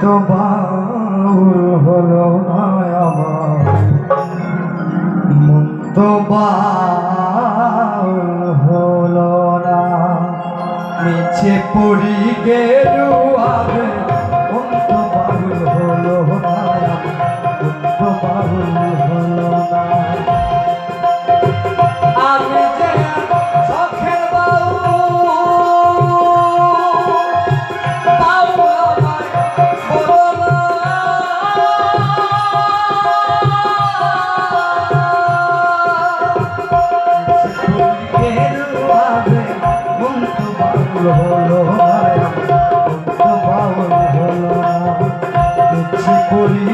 মন তো বাউল হলো না আমার। বাউল হলো না। নিচে পড়ি গেল হবে হলো হলো করি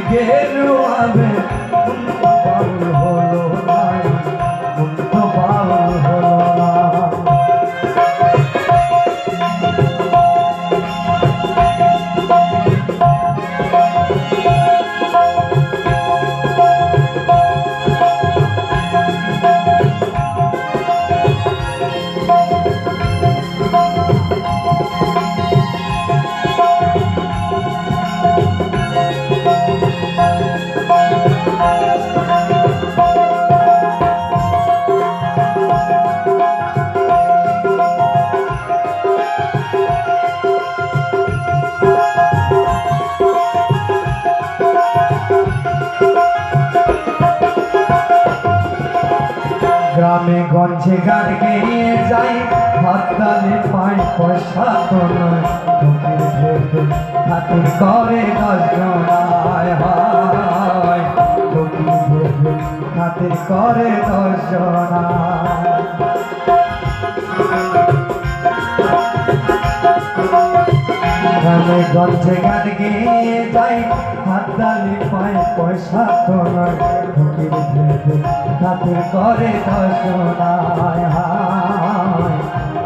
গ্রামে গঞ্জে গান গেয়ে যাই, হাততালে পাই পয়সা তো নয়। তোকে ভেবে খাতির করে দশজন আয় হায় খাতির করে দশজন গ্রামে গঞ্জে গান গেয়ে যাই হাততালি পাই পয়সা তো নয় ফকির ভেবে খাতির করে দশনায়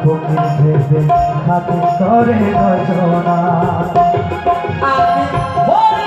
ফকির ভেবে খাতির করে দশনা আমি ওর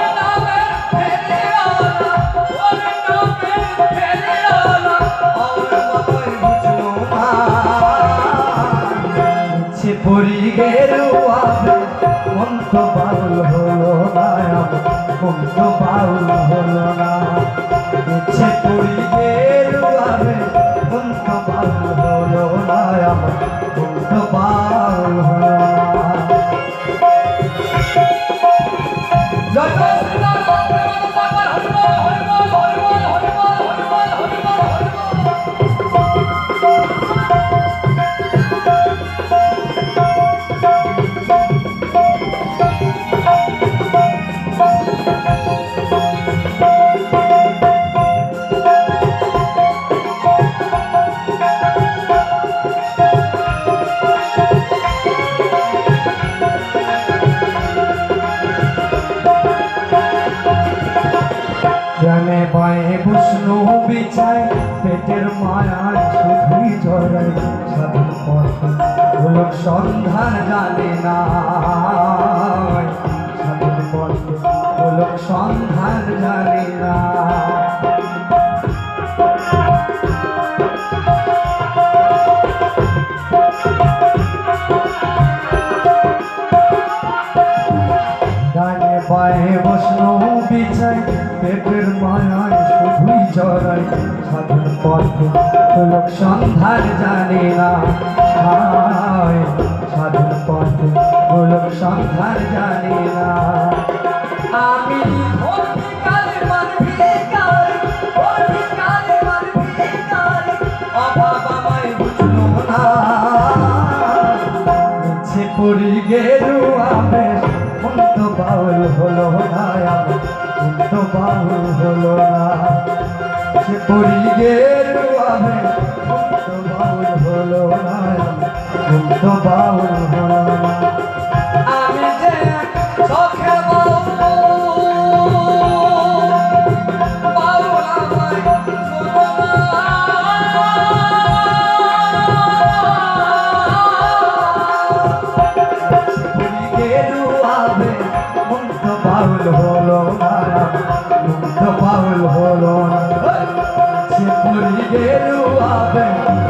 বসনু বিছায় পেটের মায়ার শুধুই ঝরাই সাধন পথ গোলক সন্ধান জানে না। সাধন পথ গোলক সন্ধান জানে না। জড়াই সাধন পথে লোক সন্ধান জানে না সাধন পথে লোক সন্ধান জানে না আমি পড়ি গেল আমি তো বাউল হলো না আমার তো বাউল সে পড়ি গেল আমি মন তো বাউল হলো না। আমার বাউল হলো না আমি যে হলো না হলো না সে পুরি